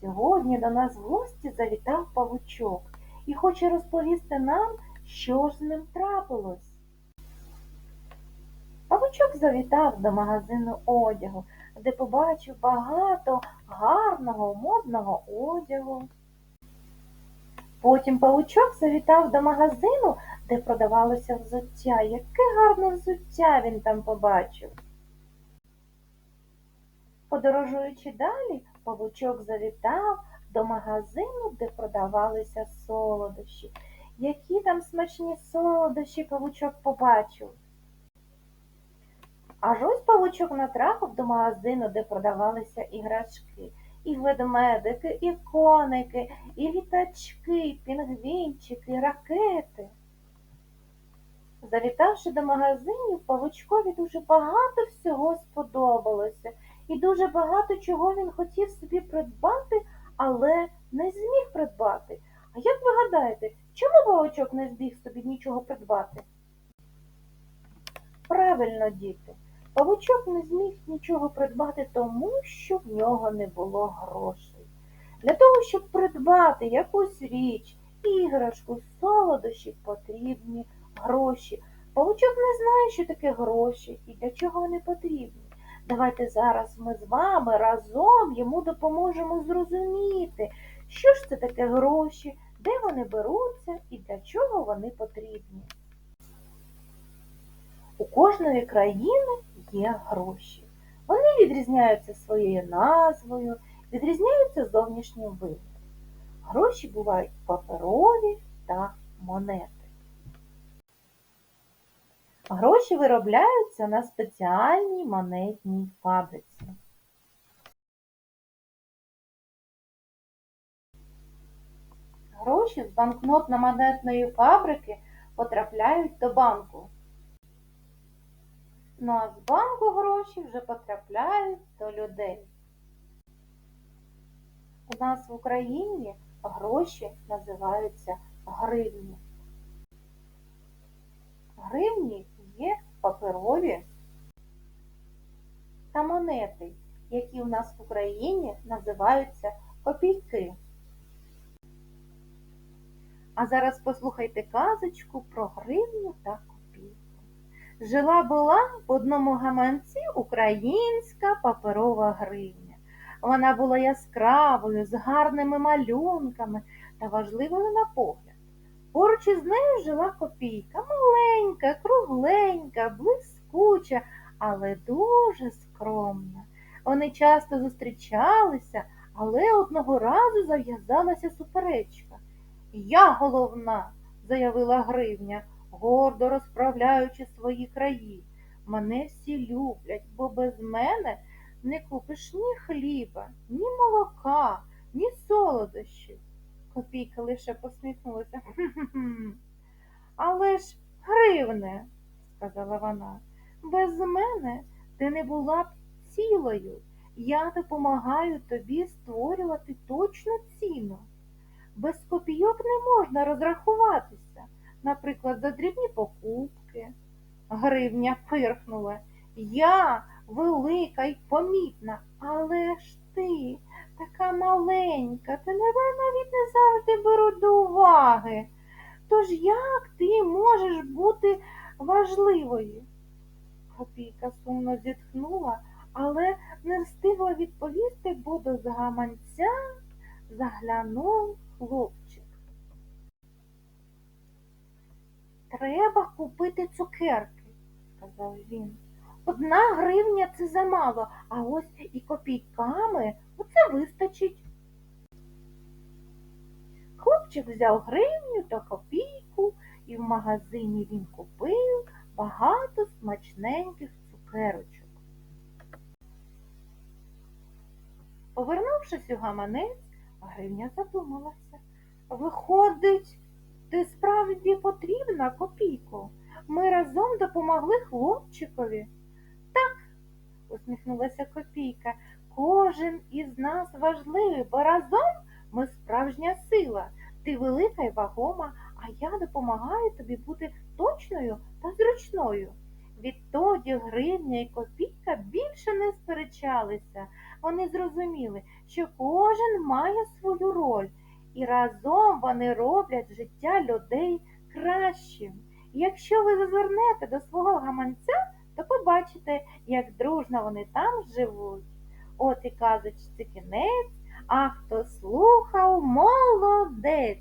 Сьогодні до нас в гості завітав павучок і хоче розповісти нам, що ж з ним трапилось. Павучок завітав до магазину одягу, де побачив багато гарного модного одягу. Потім павучок завітав до магазину, де продавалося взуття. Яке гарне взуття він там побачив. Подорожуючи далі, павучок завітав до магазину, де продавалися солодощі. Які там смачні солодощі павучок побачив. Аж ось павучок натрапив до магазину, де продавалися іграшки. І ведмедики, і коники, і літачки, і пінгвінчики, і ракети. Завітавши до магазинів, павучкові дуже багато всього сподобалося, і дуже багато чого він хотів собі придбати, але не зміг придбати. А як ви гадаєте, чому павучок не зміг собі нічого придбати? Правильно, діти, павучок не зміг нічого придбати тому, що в нього не було грошей. Для того, щоб придбати якусь річ, іграшку, солодощі, потрібні гроші. Павучок не знає, що таке гроші і для чого вони потрібні. Давайте зараз ми з вами разом йому допоможемо зрозуміти, що ж це таке гроші, де вони беруться і для чого вони потрібні. У кожної країни є гроші. Вони відрізняються своєю назвою, відрізняються зовнішнім виглядом. Гроші бувають паперові та монети. Гроші виробляються на спеціальній монетній фабриці. Гроші з банкнотно-монетної фабрики потрапляють до банку. Ну а з банку гроші вже потрапляють до людей. У нас в Україні гроші називаються гривні. Гривні є паперові та монети, які у нас в Україні називаються копійки. А зараз послухайте казочку про гривню та копійку. Жила була в одному гаманці українська паперова гривня. Вона була яскравою, з гарними малюнками та важливою на погляд. Поруч із нею жила копійка, маленька, кругленька, блискуча, але дуже скромна. Вони часто зустрічалися, але одного разу зав'язалася суперечка. Я головна, заявила гривня, гордо розправляючи свої краї. Мене всі люблять, бо без мене не купиш ні хліба, ні молока, ні солодощів. Копійка лише посміхнулася. Але ж, гривне, сказала вона, без мене ти не була б цілою. Я допомагаю тобі створювати точну ціну. Без копійок не можна розрахуватися, наприклад, за дрібні покупки. Гривня пирхнула. Я велика й помітна, але ж ти така маленька, та тебе навіть не завжди беруть до уваги. Тож як ти можеш бути важливою? Копійка сумно зітхнула, але не встигла відповісти, бо до гаманця заглянув хлопчик. Треба купити цукерки, сказав він. Одна гривня це замало, а ось і копійками оце вистачить. Хлопчик взяв гривню та копійку, і в магазині він купив багато смачненьких цукерочок. Повернувшись у гаманець, гривня задумалася. Виходить, ти справді потрібна копійку. Ми разом допомогли хлопчикові. Усміхнулася Копійка, кожен із нас важливий, бо разом ми справжня сила. Ти велика й вагома, а я допомагаю тобі бути точною та зручною. Відтоді гривня і копійка більше не сперечалися. Вони зрозуміли, що кожен має свою роль, і разом вони роблять життя людей кращим. Якщо ви зазирнете до свого гаманця, то побачите, як дружно вони там живуть. От і казочці кінець, а хто слухав, молодець.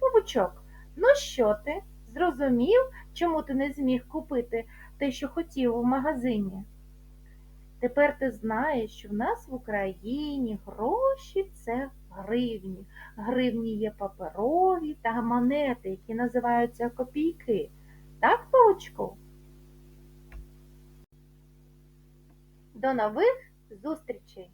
Павучок, ну що ти? Зрозумів, чому ти не зміг купити те, що хотів у магазині? Тепер ти знаєш, що в нас в Україні гроші це гривні. Гривні є паперові та монети, які називаються копійки. Так, Павучку? До нових зустрічей!